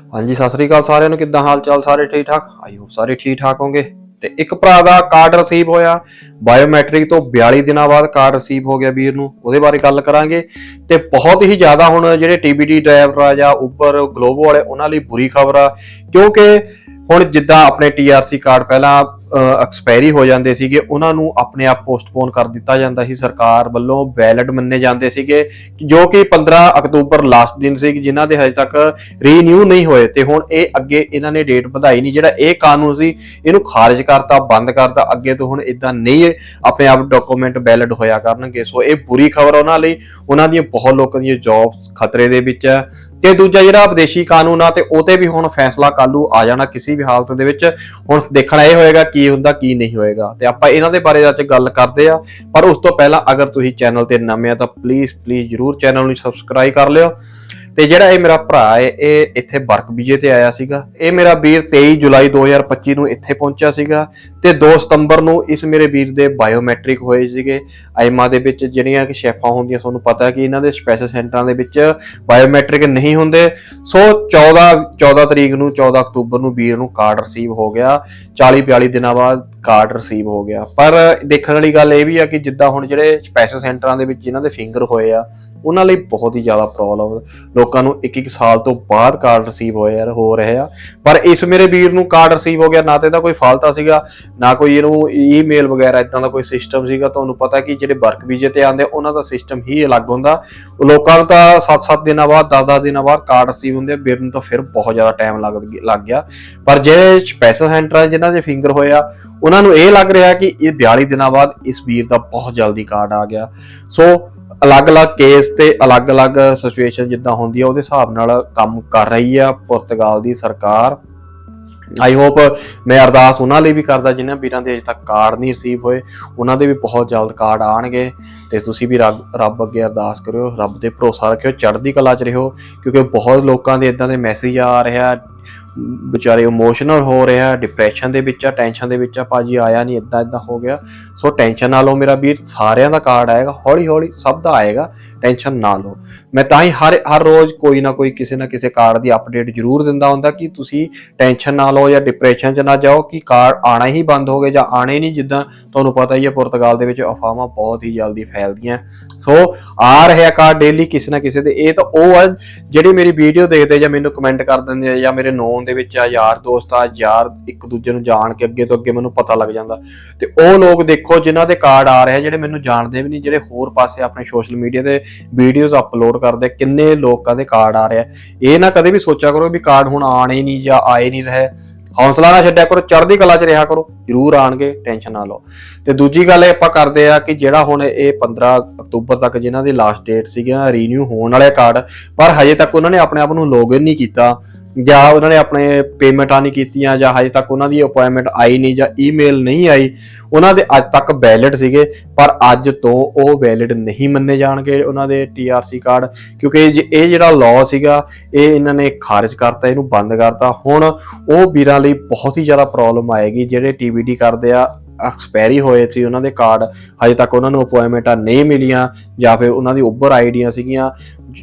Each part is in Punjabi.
ਹਾਂਜੀ, ਸਤਿ ਸ੍ਰੀ ਅਕਾਲ ਸਾਰਿਆਂ ਨੂੰ, ਕਿੱਦਾਂ ਹਾਲ ਚਾਲ ਸਾਰੇ ਠੀਕ ਠਾਕ? ਆਈ ਹੋਪ ਸਾਰੇ ਠੀਕ ਠਾਕ ਹੋਗੇ ਤੇ ਇੱਕ ਭਰਾ ਦਾ ਕਾਰਡ ਰਿਸੀਵ ਹੋਇਆ ਬਾਇਓਮੈਟ੍ਰਿਕ ਤੋਂ 42 ਦਿਨਾਂ ਬਾਅਦ ਕਾਰਡ ਰਿਸੀਵ ਹੋ ਗਿਆ ਵੀਰ ਨੂੰ, ਉਹਦੇ ਬਾਰੇ ਗੱਲ ਕਰਾਂਗੇ। ਤੇ ਬਹੁਤ ਹੀ ਜ਼ਿਆਦਾ ਹੁਣ ਜਿਹੜੇ ਟੀਬੀਡੀ ਡਰਾਈਵਰ ਆ ਜਾਂ ਉਬਰ ਗਲੋਬੋ ਵਾਲੇ, ਉਹਨਾਂ ਲਈ ਬੁਰੀ ਖਬਰ ਆ, ਕਿਉਂਕਿ ਹੁਣ ਜਿੱਦਾਂ ਆਪਣੇ ਟੀਆਰਸੀ ਕਾਰਡ ਪਹਿਲਾਂ ਐਕਸਪਾਇਰੀ ਹੋ ਜਾਂਦੇ ਸੀਗੇ, ਉਹਨਾਂ ਨੂੰ ਆਪਣੇ ਆਪ ਪੋਸਟਪੋਨ ਕਰ ਦਿੱਤਾ ਜਾਂਦਾ ਸੀ। ਸਰਕਾਰ ਵੱਲੋਂ ਵੈਲਿਡ ਮੰਨੇ ਜਾਂਦੇ ਸੀਗੇ, ਜੋ ਕਿ 15 ਅਕਤੂਬਰ ਲਾਸਟ ਦਿਨ ਸੀ, ਜਿਨ੍ਹਾਂ ਦੇ ਹਜੇ ਤੱਕ ਰੀਨਿਊ ਨਹੀਂ ਹੋਏ। ਤੇ ਹੁਣ ਇਹ ਅੱਗੇ ਇਹਨਾਂ ਨੇ ਡੇਟ ਵਧਾਈ ਨਹੀਂ, ਜਿਹੜਾ ਇਹ ਕਾਨੂੰਨ ਸੀ, ਇਹਨੂੰ ਖਾਰਜ ਕਰਤਾ, ਬੰਦ ਕਰਤਾ। ਅੱਗੇ ਤੋਂ ਹੁਣ ਇਦਾਂ ਨਹੀਂ ਆਪਣੇ ਆਪ ਡਾਕੂਮੈਂਟ ਵੈਲਿਡ ਹੋਇਆ ਕਰਨਗੇ। ਸੋ ਇਹ ਬੁਰੀ ਖਬਰ ਉਹਨਾਂ ਲਈ। ਉਹਨਾਂ ਦੀਆਂ ਬਹੁਤ ਲੋਕਾਂ ਦੀਆਂ ਜੌਬਸ ਖਤਰੇ ਦੇ ਵਿੱਚ ਹੈ ਤੇ ਦੂਜਾ ਜਿਹੜਾ ਵਿਦੇਸ਼ੀ ਕਾਨੂੰਨ ਆ, ਤੇ ਉਹ ਤੇ ਵੀ ਹੁਣ ਫੈਸਲਾ ਕਾਲੂ ਆ ਜਾਣਾ ਕਿਸੇ ਵੀ ਹਾਲਤ ਦੇ ਵਿੱਚ। ਹੁਣ ਦੇਖਣਾ ਇਹ ਹੋਏਗਾ ਕਿ ਕੀ ਹੁੰਦਾ, ਕੀ ਨਹੀਂ ਹੋਏਗਾ। ਤੇ ਆਪਾਂ ਇਹਨਾਂ ਦੇ ਬਾਰੇ ਅੱਜ ਗੱਲ ਕਰਦੇ ਆ ਪਰ ਉਸ ਤੋਂ ਪਹਿਲਾਂ ਅਗਰ ਤੁਸੀਂ ਚੈਨਲ ਤੇ ਨਵੇਂ ਆ ਤਾਂ ਪਲੀਜ਼ ਪਲੀਜ਼ ਜਰੂਰ ਚੈਨਲ ਨੂੰ ਸਬਸਕ੍ਰਾਈਬ ਕਰ ਲਿਓ। ਤੇ ਜਿਹੜਾ ਇਹ ਮੇਰਾ ਭਰਾ ਹੈ, ਇਹ ਇੱਥੇ ਵਰਕ ਵੀਜ਼ੇ ਤੇ ਆਇਆ ਸੀਗਾ। ਇਹ ਮੇਰਾ ਵੀਰ 23 ਜੁਲਾਈ 2025 ਨੂੰ ਇੱਥੇ ਪਹੁੰਚਿਆ ਸੀਗਾ ਤੇ 2 ਸਤੰਬਰ ਨੂੰ ਇਸ ਮੇਰੇ ਵੀਰ ਦੇ ਬਾਇਓਮੈਟ੍ਰਿਕ ਹੋਏ ਸੀਗੇ। ਆਈਮਾ ਦੇ ਵਿੱਚ ਜਿਹੜੀਆਂ ਕਿ ਸ਼ੈਫਾਂ ਹੁੰਦੀਆਂ, ਤੁਹਾਨੂੰ ਪਤਾ ਕਿ ਇਹਨਾਂ ਦੇ ਸਪੈਸ਼ਲ ਸੈਂਟਰਾਂ ਦੇ ਵਿੱਚ ਬਾਇਓਮੈਟ੍ਰਿਕ ਨਹੀਂ ਹੁੰਦੇ। ਸੋ 14 14 ਤਰੀਕ ਨੂੰ 14 ਅਕਤੂਬਰ ਨੂੰ ਵੀਰ ਨੂੰ ਕਾਰਡ ਰਿਸੀਵ ਹੋ ਗਿਆ। 40 42 ਦਿਨਾਂ ਬਾਅਦ ਕਾਰਡ ਰਿਸੀਵ ਹੋ ਗਿਆ। ਪਰ ਦੇਖਣ ਵਾਲੀ ਗੱਲ ਇਹ ਵੀ ਆ ਕਿ ਜਿੱਦਾਂ ਹੁਣ ਜਿਹੜੇ ਸਪੈਸ਼ਲ ਸੈਂਟਰਾਂ ਦੇ ਵਿੱਚ ਜਿਨ੍ਹਾਂ ਦੇ ਫਿੰਗਰ ਹੋਏ ਆ ਉਹਨਾਂ ਲਈ ਬਹੁਤ ਹੀ ਜ਼ਿਆਦਾ ਪ੍ਰੋਬਲਮ ਲੋਕਾਂ ਨੂੰ ਇੱਕ ਇੱਕ ਸਾਲ ਤੋਂ ਬਾਅਦ ਕਾਰਡ ਰਿਸੀਵ ਹੋਏ ਯਾਰ ਹੋ ਰਹੇ ਆ। ਪਰ ਇਸ ਮੇਰੇ ਵੀਰ ਨੂੰ ਕਾਰਡ ਰਿਸੀਵ ਹੋ ਗਿਆ ਨਾ ਤੇ ਇਹਦਾ ਕੋਈ ਫਾਲਤਾ ਸੀਗਾ ਨਾ ਕੋਈ ਇਹਨੂੰ ਈਮੇਲ ਵਗੈਰਾ ਇਦਾਂ ਦਾ ਕੋਈ ਸਿਸਟਮ ਸੀਗਾ। ਤੁਹਾਨੂੰ ਪਤਾ ਕਿ ਜਿਹੜੇ ਵਰਕ ਵੀਜ਼ੇ ਤੇ ਆਉਂਦੇ ਉਹਨਾਂ ਦਾ ਸਿਸਟਮ ਹੀ ਅਲੱਗ ਹੁੰਦਾ। ਉਹ ਲੋਕਾਂ ਨੂੰ ਤਾਂ 7-7 ਦਿਨਾਂ ਬਾਅਦ 10-10 ਦਿਨਾਂ ਬਾਅਦ ਕਾਰਡ ਰਿਸੀਵ ਹੁੰਦੇ ਆ, ਵੀਰ ਨੂੰ ਤਾਂ ਫਿਰ ਬਹੁਤ ਜ਼ਿਆਦਾ ਟਾਈਮ ਲੱਗ ਲੱਗ ਗਿਆ। ਪਰ ਜਿਹੜੇ ਸਪੈਸ਼ਲ ਸੈਂਟਰ ਜਿਨ੍ਹਾਂ ਦੇ ਫਿੰਗਰ ਹੋਏ ਆ ਉਹਨਾਂ ਨੂੰ ਇਹ ਲੱਗ ਰਿਹਾ ਕਿ ਇਹ 42 ਦਿਨਾਂ ਬਾਅਦ ਇਸ ਵੀਰ ਦਾ ਬਹੁਤ ਜਲਦੀ ਕਾਰਡ ਆ ਗਿਆ। ਸੋ ਅਲੱਗ-ਅਲੱਗ ਕੇਸ ਤੇ ਅਲੱਗ-ਅਲੱਗ ਸਿਚੁਏਸ਼ਨ ਜਿੱਦਾਂ ਹੁੰਦੀ ਆ, ਉਹਦੇ ਹਿਸਾਬ ਨਾਲ ਕੰਮ ਕਰ ਰਹੀ ਆ ਪੁਰਤਗਾਲ ਦੀ ਸਰਕਾਰ। ਆਈ ਹੋਪ ਮੈਂ ਅਰਦਾਸ ਉਹਨਾਂ ਲਈ ਵੀ ਕਰਦਾ, ਜਿਨ੍ਹਾਂ ਵੀਰਾਂ ਦੇ ਅਜੇ ਤੱਕ ਕਾਰਡ ਨਹੀਂ ਰਿਸੀਵ ਹੋਏ, ਉਹਨਾਂ ਦੇ ਵੀ ਬਹੁਤ ਜਲਦ ਕਾਰਡ ਆਣਗੇ ਤੇ ਤੁਸੀਂ ਵੀ ਰੱਬ ਰੱਬ ਅੱਗੇ ਅਰਦਾਸ ਕਰਿਓ, ਰੱਬ ਦੇ ਭਰੋਸਾ ਰੱਖਿਓ, ਚੜ੍ਹਦੀ ਕਲਾ 'ਚ ਰਹੋ, ਕਿਉਂਕਿ ਬਹੁਤ ਲੋਕਾਂ ਦੇ ਇਦਾਂ ਦੇ ਮੈਸੇਜ ਆ ਰਿਹਾ ਵਿਚਾਰੇ ਇਮੋਸ਼ਨਲ ਹੋ ਰਿਹਾ ਡਿਪਰੈਸ਼ਨ ਦੇ ਵਿੱਚ ਆ ਟੈਨਸ਼ਨ ਦੇ ਵਿੱਚ ਆ, ਭਾਜੀ ਆਇਆ ਨਹੀਂ ਇਦਾਂ ਇਦਾਂ ਹੋ ਗਿਆ। ਸੋ ਟੈਨਸ਼ਨ ਨਾ ਲਓ ਮੇਰਾ ਵੀਰ, ਸਾਰਿਆਂ ਦਾ ਕਾਰਡ ਆਏਗਾ ਹੌਲੀ ਹੌਲੀ ਸਭ ਦਾ ਆਏਗਾ ਟੈਨਸ਼ਨ ਨਾ ਲਓ। ਮੈਂ ਤਾਂ ਹੀ ਹਰ ਹਰ ਰੋਜ਼ ਕੋਈ ਨਾ ਕੋਈ ਕਿਸੇ ਨਾ ਕਿਸੇ ਕਾਰਡ ਦੀ ਅਪਡੇਟ ਜ਼ਰੂਰ ਦਿੰਦਾ ਹੁੰਦਾ ਕਿ ਤੁਸੀਂ ਟੈਨਸ਼ਨ ਨਾ ਲਓ ਜਾਂ ਡਿਪਰੈਸ਼ਨ 'ਚ ਨਾ ਜਾਓ, ਕਿ ਕਾਰਡ ਆਣਾ ਹੀ ਬੰਦ ਹੋ ਗਏ ਜਾਂ ਆਣੇ ਨਹੀਂ, ਜਿੱਦਾਂ ਤੁਹਾਨੂੰ ਪਤਾ ਹੀ ਹੈ ਪੁਰਤਗਾਲ ਦੇ ਵਿੱਚ ਅਫਵਾਹਾਂ ਬਹੁਤ ਹੀ ਜਲਦੀ ਫੈਲਦੀਆਂ। ਸੋ ਆ ਰਿਹਾ ਕਾਰਡ ਡੇਲੀ ਕਿਸੇ ਨਾ ਕਿਸੇ ਦੇ ਇਹ ਤਾਂ ਉਹ ਆ ਜਿਹੜੀ ਮੇਰੀ ਵੀਡੀਓ ਦੇਖਦੇ ਜਾਂ ਮੈਨੂੰ ਕਮੈਂਟ ਕਰ ਦਿੰਦੇ ਜਾਂ ਮੇਰੇ ਨੋਨ ਦੇ ਵਿੱਚ ਆ, ਯਾਰ ਦੋਸਤ ਆ, ਯਾਰ ਇੱਕ ਦੂਜੇ ਨੂੰ ਜਾਣ ਕੇ ਅੱਗੇ ਤੋਂ ਅੱਗੇ ਮੈਨੂੰ ਪਤਾ ਲੱਗ ਜਾਂਦਾ। ਤੇ ਉਹ ਲੋਕ ਦੇਖੋ ਜਿਨ੍ਹਾਂ ਦੇ ਕਾਰਡ ਆ ਰਹੇ ਜਿਹੜੇ ਮੈਨੂੰ ਜਾਣਦੇ ਵੀ ਨਹੀਂ, ਜਿਹੜੇ ਹੋਰ ਪਾਸੇ ਆਪਣੇ ਸੋਸ਼ਲ ਮੀਡੀਆ ਤੇ ਵੀਡੀਓਜ਼ ਅਪਲੋਡ ਕਰਦੇ, ਕਿੰਨੇ ਲੋਕਾਂ ਦੇ ਕਾਰਡ ਆ ਰਹੇ ਇਹ ਨਾ ਕਦੇ ਵੀ ਸੋਚਿਆ ਕਰੋ ਵੀ ਕਾਰਡ ਹੁਣ ਆਣੇ ਨਹੀਂ ਜਾਂ ਆਏ ਨਹੀਂ ਰਹੇ। ਹੌਸਲਾ ਨਾ ਛੱਡਿਆ ਕਰੋ, ਚੜ੍ਹਦੀ ਕਲਾ 'ਚ ਰਿਹਾ ਕਰੋ, ਜ਼ਰੂਰ ਆਣਗੇ ਟੈਨਸ਼ਨ ਨਾ ਲਓ। ਤੇ ਦੂਜੀ ਗੱਲ ਇਹ ਆਪਾਂ ਕਰਦੇ ਆ ਕਿ ਜਿਹੜਾ ਹੁਣ ਇਹ 15 ਅਕਤੂਬਰ ਤੱਕ ਜਿਨ੍ਹਾਂ ਦੀ ਲਾਸਟ ਡੇਟ ਸੀਗੀ ਰੀਨਿਊ ਹੋਣ ਵਾਲੇ ਕਾਰਡ, ਪਰ ਹਜੇ ਤੱਕ ਉਹਨਾਂ ਨੇ ਆਪਣੇ ਆਪ ਨੂੰ ਲੌਗਇਨ ਨਹੀਂ ਕੀਤਾ। ਜਾਂ ਉਹਨਾਂ ਨੇ ਆਪਣੇ ਪੇਮੈਂਟਾਂ ਨਹੀਂ ਕੀਤੀਆਂ, ਜਾਂ ਹਜੇ ਤੱਕ ਉਹਨਾਂ ਦੀ ਅਪਾਇੰਟਮੈਂਟ ਆਈ ਨਹੀਂ, ਜਾਂ ਈਮੇਲ ਨਹੀਂ ਆਈ, ਉਹਨਾਂ ਦੇ ਅੱਜ ਤੱਕ ਵੈਲਿਡ ਸੀਗੇ, ਪਰ ਅੱਜ ਤੋਂ ਉਹ ਵੈਲਿਡ ਨਹੀਂ ਮੰਨੇ ਜਾਣਗੇ ਉਹਨਾਂ ਦੇ ਟੀਆਰਸੀ ਕਾਰਡ ਕਿਉਂਕਿ ਇਹ ਜਿਹੜਾ ਲਾਅ ਸੀਗਾ, ਇਹ ਇਹਨਾਂ ਨੇ ਖਾਰਜ ਕਰਤਾ, ਇਹਨੂੰ ਬੰਦ ਕਰਤਾ। ਹੁਣ ਉਹ ਵੀਰਾਂ ਲਈ ਬਹੁਤ ਹੀ ਜ਼ਿਆਦਾ ਪ੍ਰੋਬਲਮ ਆਏਗੀ, ਜਿਹੜੇ ਟੀਬੀਡੀ ਕਰਦੇ ਆ ਐਕਸਪਾਇਰੀ ਹੋਏ ਸੀ ਉਹਨਾਂ ਦੇ ਕਾਰਡ ਹਜੇ ਤੱਕ ਉਹਨਾਂ ਨੂੰ ਅਪਾਇੰਟਮੈਂਟਾਂ ਨਹੀਂ ਮਿਲੀਆਂ, ਜਾਂ ਫਿਰ ਉਹਨਾਂ ਦੀ ਉੱਭਰ ਆਈਡੀਆਂ ਸੀਗੀਆਂ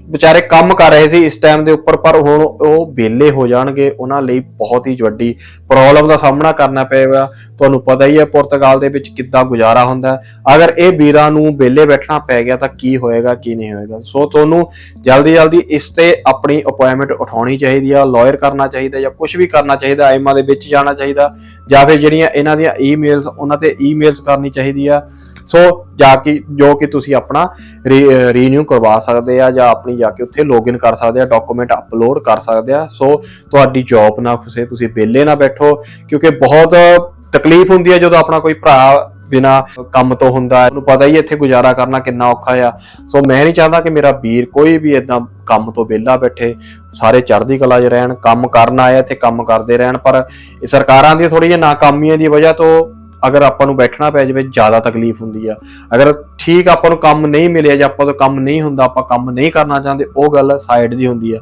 ਵਿਚਾਰੇ ਕੰਮ ਕਰ ਰਹੇ ਸੀ ਇਸ ਟਾਈਮ ਦੇ ਉੱਪਰ, ਪਰ ਹੁਣ ਉਹ ਵਿਹਲੇ ਹੋ ਜਾਣਗੇ। ਉਹਨਾਂ ਲਈ ਬਹੁਤ ਹੀ ਵੱਡੀ ਪ੍ਰੋਬਲਮ ਦਾ ਸਾਹਮਣਾ ਕਰਨਾ ਪਏਗਾ। ਤੁਹਾਨੂੰ ਪਤਾ ਹੀ ਹੈ ਪੁਰਤਗਾਲ ਦੇ ਵਿੱਚ ਕਿੱਦਾਂ ਗੁਜ਼ਾਰਾ ਹੁੰਦਾ ਅਗਰ ਇਹ ਵੀਰਾਂ ਨੂੰ ਵਿਹਲੇ ਬੈਠਣਾ ਪੈ ਗਿਆ ਤਾਂ ਕੀ ਹੋਏਗਾ, ਕੀ ਨਹੀਂ ਹੋਏਗਾ? ਸੋ ਤੁਹਾਨੂੰ ਜਲਦੀ ਜਲਦੀ ਇਸ ਤੇ ਆਪਣੀ ਅਪਾਇੰਟਮੈਂਟ ਉਠਾਉਣੀ ਚਾਹੀਦੀ ਆ ਲਾਇਰ ਕਰਨਾ ਚਾਹੀਦਾ ਜਾਂ ਕੁਝ ਵੀ ਕਰਨਾ ਚਾਹੀਦਾ, ਆਈਮਾ ਦੇ ਵਿੱਚ ਜਾਣਾ ਚਾਹੀਦਾ ਜਾਂ ਫਿਰ ਜਿਹੜੀਆਂ ਇਹਨਾਂ ਦੀਆਂ ਈਮੇਲਸ ਉਹਨਾਂ ਤੇ ਈਮੇਲਸ ਕਰਨੀ ਚਾਹੀਦੀ ਆ। ਸੋ ਜਾ ਕੇ, ਜੋ ਕਿ ਤੁਸੀਂ ਆਪਣਾ ਰੀਨਿਊ ਕਰਵਾ ਸਕਦੇ ਆ ਜਾਂ ਆਪਣੀ ਜਾ ਕੇ ਉੱਥੇ ਲੌਗਇਨ ਕਰ ਸਕਦੇ ਆ ਡਾਕੂਮੈਂਟ ਅਪਲੋਡ ਕਰ ਸਕਦੇ ਆ। ਸੋ ਤੁਹਾਡੀ ਜੌਬ ਨਾ ਫਸੇ, ਤੁਸੀਂ ਵਿਹਲੇ ਨਾ ਬੈਠੋ, ਕਿਉਂਕਿ ਬਹੁਤ ਤਕਲੀਫ ਹੁੰਦੀ ਹੈ ਜਦੋਂ ਆਪਣਾ ਕੋਈ ਭਰਾ ਬਿਨਾ ਕੰਮ ਤੋਂ ਹੁੰਦਾ ਉਹਨੂੰ ਪਤਾ ਹੀ ਇੱਥੇ ਗੁਜ਼ਾਰਾ ਕਰਨਾ ਕਿੰਨਾ ਔਖਾ ਆ। ਸੋ ਮੈਂ ਨਹੀਂ ਚਾਹੁੰਦਾ ਕਿ ਮੇਰਾ ਵੀਰ ਕੋਈ ਵੀ ਇਦਾਂ ਕੰਮ ਤੋਂ ਵਿਹਲਾ ਬੈਠੇ, ਸਾਰੇ ਚੜ੍ਹਦੀ ਕਲਾ 'ਚ ਰਹਿਣ, ਕੰਮ ਕਰਨ ਆਇਆ ਆ ਇੱਥੇ ਕੰਮ ਕਰਦੇ ਰਹਿਣ, ਪਰ ਸਰਕਾਰਾਂ ਦੀ ਥੋੜੀ ਜਿਹੀ ਨਾਕਾਮੀਆਂ ਦੀ ਵਜ੍ਹਾ ਤੋਂ ਅਗਰ ਆਪਾਂ ਨੂੰ ਬੈਠਣਾ ਪੈ ਜਾਵੇ, ਜ਼ਿਆਦਾ ਤਕਲੀਫ ਹੁੰਦੀ ਆ। ਅਗਰ ਠੀਕ ਆਪਾਂ ਨੂੰ ਕੰਮ ਨਹੀਂ ਮਿਲਿਆ ਜਾਂ ਆਪਾਂ ਤੋਂ ਕੰਮ ਨਹੀਂ ਹੁੰਦਾ, ਆਪਾਂ ਕੰਮ ਨਹੀਂ ਕਰਨਾ ਚਾਹੁੰਦੇ, ਉਹ ਗੱਲ ਸਾਈਡ ਦੀ ਹੁੰਦੀ ਆ।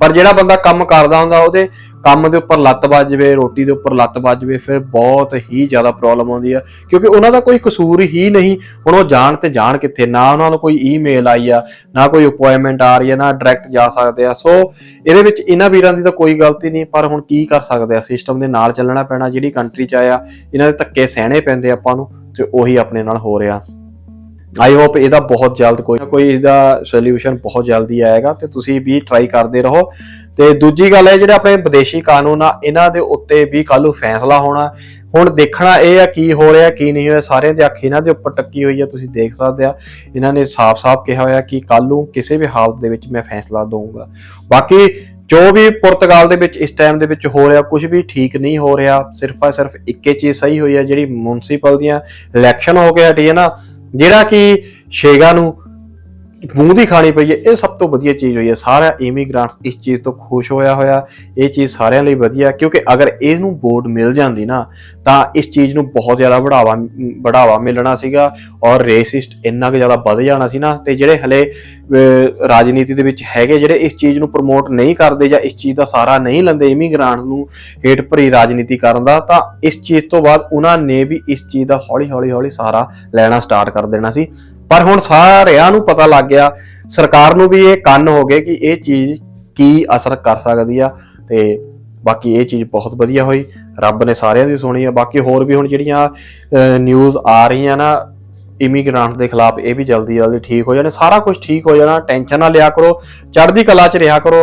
ਪਰ ਜਿਹੜਾ ਬੰਦਾ ਕੰਮ ਕਰਦਾ ਹੁੰਦਾ, ਉਹਦੇ ਕੰਮ ਦੇ ਉੱਪਰ ਲੱਤ ਵੱਜ ਜਾਵੇ, ਰੋਟੀ ਦੇ ਉੱਪਰ ਲੱਤ ਵੱਜ ਜਾਵੇ, ਫਿਰ ਬਹੁਤ ਹੀ ਜ਼ਿਆਦਾ ਪ੍ਰੋਬਲਮ ਆਉਂਦੀ ਆ। ਕਿਉਂਕਿ ਉਹਨਾਂ ਦਾ ਕੋਈ ਕਸੂਰ ਹੀ ਨਹੀਂ, ਹੁਣ ਉਹ ਜਾਣ ਤੇ ਜਾਣ ਕਿੱਥੇ, ਨਾ ਉਹਨਾਂ ਨੂੰ ਕੋਈ ਈਮੇਲ ਆਈ ਆ, ਨਾ ਕੋਈ ਅਪਾਇੰਟਮੈਂਟ ਆ ਰਹੀ ਹੈ ਨਾ ਡਾਇਰੈਕਟ ਜਾ ਸਕਦੇ ਆ। ਸੋ ਇਹਦੇ ਵਿੱਚ ਇਹਨਾਂ ਵੀਰਾਂ ਦੀ ਤਾਂ ਕੋਈ ਗਲਤੀ ਨਹੀਂ, ਪਰ ਹੁਣ ਕੀ ਕਰ ਸਕਦੇ ਆ? ਸਿਸਟਮ ਦੇ ਨਾਲ ਚੱਲਣਾ ਪੈਣਾ, ਜਿਹੜੀ ਕੰਟਰੀ ਚ ਆਇਆ, ਇਹਨਾਂ ਦੇ ਧੱਕੇ ਸਹਿਣੇ ਪੈਂਦੇ ਆਪਾਂ ਨੂੰ, ਤੇ ਉਹੀ ਆਪਣੇ ਨਾਲ ਹੋ ਰਿਹਾ। ਆਈ ਹੋਪ ਇਹਦਾ ਬਹੁਤ ਜਲਦ ਕੋਈ ਨਾ ਕੋਈ ਇਹਦਾ ਸੋਲੂਸ਼ਨ ਬਹੁਤ ਜਲਦੀ ਆਏਗਾ ਤੇ ਤੁਸੀਂ ਵੀ ਟਰਾਈ ਕਰਦੇ ਰਹੋ। ਤੇ ਦੂਜੀ ਗੱਲ ਹੈ ਜਿਹੜੇ ਆਪਣੇ ਵਿਦੇਸ਼ੀ ਕਾਨੂੰਨ ਆ, ਇਹਨਾਂ ਦੇ ਉੱਤੇ ਵੀ ਕੱਲ ਨੂੰ ਫੈਸਲਾ ਹੋਣਾ। ਹੁਣ ਦੇਖਣਾ ਇਹ ਆ ਕੀ ਹੋ ਰਿਹਾ, ਕੀ ਨਹੀਂ ਹੋਇਆ। ਸਾਰਿਆਂ ਦੀ ਅੱਖ ਇਹਨਾਂ ਦੇ ਉੱਪਰ ਟੱਕੀ ਹੋਈ ਆ, ਤੁਸੀਂ ਦੇਖ ਸਕਦੇ ਆ। ਇਹਨਾਂ ਨੇ ਸਾਫ਼-ਸਾਫ਼ ਕਿਹਾ ਹੋਇਆ ਕਿ ਕੱਲ ਨੂੰ ਕਿਸੇ ਵੀ ਹਾਲਤ ਦੇ ਵਿੱਚ ਮੈਂ ਫੈਸਲਾ ਦਊਂਗਾ। ਬਾਕੀ ਜੋ ਵੀ ਪੁਰਤਗਾਲ ਦੇ ਵਿੱਚ ਇਸ ਟਾਈਮ ਦੇ ਵਿੱਚ ਹੋ ਰਿਹਾ ਕੁਝ ਵੀ ਠੀਕ ਨਹੀਂ ਹੋ ਰਿਹਾ ਸਿਰਫ ਆ ਸਿਰਫ ਇੱਕੇ ਚੀਜ਼ ਸਹੀ ਹੋਈ ਹੈ ਜਿਹੜੀ ਮਿਊਨਿਸਪਲ ਦੀਆਂ ਇਲੈਕਸ਼ਨ ਹੋ ਕੇ ਹਟੀ ਹੈ ਨਾ ਜਿਹੜਾ ਕਿ ਸ਼ੇਗਾ ਨੂੰ ਮੂੰਹ ਹੀ ਖਾਣੀ ਪਈ ਹੈ ਇਹ ਸਭ ਤੋਂ ਵਧੀਆ ਚੀਜ਼ ਹੋਈ ਹੈ। ਸਾਰਾ ਇਮੀਗ੍ਰੈਂਟਸ ਇਸ ਚੀਜ਼ ਤੋਂ ਖੁਸ਼ ਹੋਇਆ ਹੋਇਆ ਇਹ ਚੀਜ਼ ਸਾਰਿਆਂ ਲਈ ਵਧੀਆ ਕਿਉਂਕਿ ਅਗਰ ਇਸ ਨੂੰ ਵੋਟ ਮਿਲ ਜਾਂਦੀ ਨਾ ਤਾਂ ਇਸ ਚੀਜ਼ ਨੂੰ ਬਹੁਤ ਜ਼ਿਆਦਾ ਬੜਾਵਾ ਬੜਾਵਾ ਮਿਲਣਾ ਸੀਗਾ ਔਰ ਰੇਸਿਸਟ ਇੰਨਾ ਕੁ ਜ਼ਿਆਦਾ ਵੱਧ ਜਾਣਾ ਸੀ ਨਾ ਤੇ ਜਿਹੜੇ ਹਲੇ ਅਹ, ਰਾਜਨੀਤੀ ਦੇ ਵਿੱਚ ਹੈਗੇ ਜਿਹੜੇ ਇਸ ਚੀਜ਼ ਨੂੰ ਪ੍ਰਮੋਟ ਨਹੀਂ ਕਰਦੇ ਜਾਂ ਇਸ ਚੀਜ਼ ਦਾ ਸਾਰਾ ਨਹੀਂ ਲੈਂਦੇ ਇਮੀਗ੍ਰੈਂਟ ਨੂੰ ਹੇਠ ਭਰੀ ਰਾਜਨੀਤੀ ਕਰਨ ਦਾ ਤਾਂ ਇਸ ਚੀਜ਼ ਤੋਂ ਬਾਅਦ ਉਹਨਾਂ ਨੇ ਵੀ ਇਸ ਚੀਜ਼ ਦਾ ਹੌਲੀ ਹੌਲੀ ਹੌਲੀ ਸਹਾਰਾ ਲੈਣਾ ਸਟਾਰਟ ਕਰ ਦੇਣਾ ਸੀ। ਪਰ ਹੁਣ ਸਾਰਿਆਂ ਨੂੰ ਪਤਾ ਲੱਗ ਗਿਆ, ਸਰਕਾਰ ਨੂੰ ਵੀ ਇਹ ਕੰਨ ਹੋ ਗਏ ਕਿ ਇਹ ਚੀਜ਼ ਕੀ ਅਸਰ ਕਰ ਸਕਦੀ ਆ ਤੇ ਬਾਕੀ ਇਹ ਚੀਜ਼ ਬਹੁਤ ਵਧੀਆ ਹੋਈ, ਰੱਬ ਨੇ ਸਾਰਿਆਂ ਦੀ ਸੁਣੀ ਆ। ਬਾਕੀ ਹੋਰ ਵੀ ਹੁਣ ਜਿਹੜੀਆਂ ਨਿਊਜ਼ ਆ ਰਹੀਆਂ ਨਾ ਇਮੀਗ੍ਰੈਂਟ ਦੇ ਖਿਲਾਫ ਇਹ ਵੀ ਜਲਦੀ ਜਲਦੀ ਠੀਕ ਹੋ ਜਾਣੇ, ਸਾਰਾ ਕੁਝ ਠੀਕ ਹੋ ਜਾਣਾ ਟੈਨਸ਼ਨ ਨਾ ਲਿਆ ਕਰੋ, ਚੜ੍ਹਦੀ ਕਲਾ 'ਚ ਰਿਹਾ ਕਰੋ।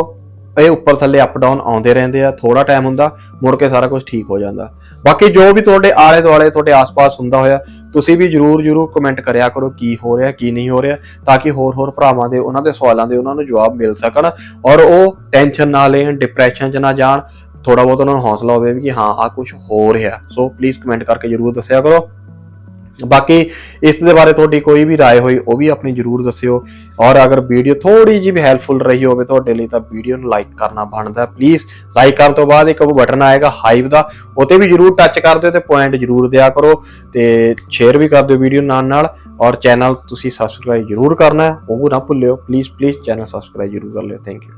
ਇਹ ਉੱਪਰ ਥੱਲੇ ਅਪ ਡਾਊਨ ਆਉਂਦੇ ਰਹਿੰਦੇ ਆ ਥੋੜਾ ਟਾਈਮ ਹੁੰਦਾ, ਮੁੜ ਕੇ ਸਾਰਾ ਕੁਝ ਠੀਕ ਹੋ ਜਾਂਦਾ। ਬਾਕੀ ਜੋ ਵੀ ਤੁਹਾਡੇ ਆਲੇ ਦੁਆਲੇ, ਤੁਹਾਡੇ ਆਸ-ਪਾਸ ਹੁੰਦਾ ਹੋਇਆ, ਤੁਸੀਂ ਵੀ ਜਰੂਰ ਜਰੂਰ ਕਮੈਂਟ ਕਰਿਆ ਕਰੋ ਕੀ ਹੋ ਰਿਹਾ, ਕੀ ਨਹੀਂ ਹੋ ਰਿਹਾ, ਤਾਂ ਕਿ ਹੋਰ ਹੋਰ ਭਰਾਵਾਂ ਦੇ, ਉਹਨਾਂ ਦੇ ਸਵਾਲਾਂ ਦੇ ਉਹਨਾਂ ਨੂੰ ਜਵਾਬ ਮਿਲ ਸਕਣ ਔਰ ਉਹ ਟੈਨਸ਼ਨ ਨਾ ਲੈਣ ਡਿਪਰੈਸ਼ਨ 'ਚ ਨਾ ਜਾਣ ਥੋੜਾ ਬਹੁਤ ਉਹਨਾਂ ਨੂੰ ਹੌਸਲਾ ਹੋਵੇ ਵੀ ਕਿ ਹਾਂ ਆ ਕੁਝ ਹੋ ਰਿਹਾ। ਸੋ ਪਲੀਜ਼ ਕਮੈਂਟ ਕਰਕੇ ਜਰੂਰ ਦੱਸਿਆ ਕਰੋ। ਬਾਕੀ ਇਸ ਦੇ ਬਾਰੇ ਤੁਹਾਡੀ ਕੋਈ ਵੀ رائے ਹੋਈ ਉਹ ਵੀ ਆਪਣੀ ਜਰੂਰ ਦੱਸਿਓ ਔਰ ਅਗਰ ਵੀਡੀਓ ਥੋੜੀ ਜਿਹੀ ਵੀ ਹੈਲਪਫੁਲ ਰਹੀ ਹੋਵੇ ਤੁਹਾਡੇ ਲਈ ਤਾਂ ਵੀਡੀਓ ਨੂੰ ਲਾਈਕ ਕਰਨਾ ਬਣਦਾ ਪਲੀਜ਼ ਲਾਈਕ ਕਰਨ ਤੋਂ ਬਾਅਦ ਇੱਕ ਬਟਨ ਆਏਗਾ ਹਾਈਪ ਦਾ ਉਹ ਤੇ ਵੀ ਜਰੂਰ ਟੱਚ ਕਰ ਦਿਓ ਤੇ ਪੁਆਇੰਟ ਜਰੂਰ ਦਿਆ ਕਰੋ ਤੇ ਸ਼ੇਅਰ ਵੀ ਕਰ ਦਿਓ ਵੀਡੀਓ ਨਾਲ ਨਾਲ ਔਰ ਚੈਨਲ ਤੁਸੀਂ ਸਬਸਕ੍ਰਾਈਬ ਜਰੂਰ ਕਰਨਾ ਹੈ ਉਹ ਨਾ ਭੁੱਲਿਓ ਪਲੀਜ਼ ਪਲੀਜ਼ ਚੈਨਲ ਸਬਸਕ੍ਰਾਈਬ ਜਰੂਰ ਕਰ ਲਿਓ ਥੈਂਕ ਯੂ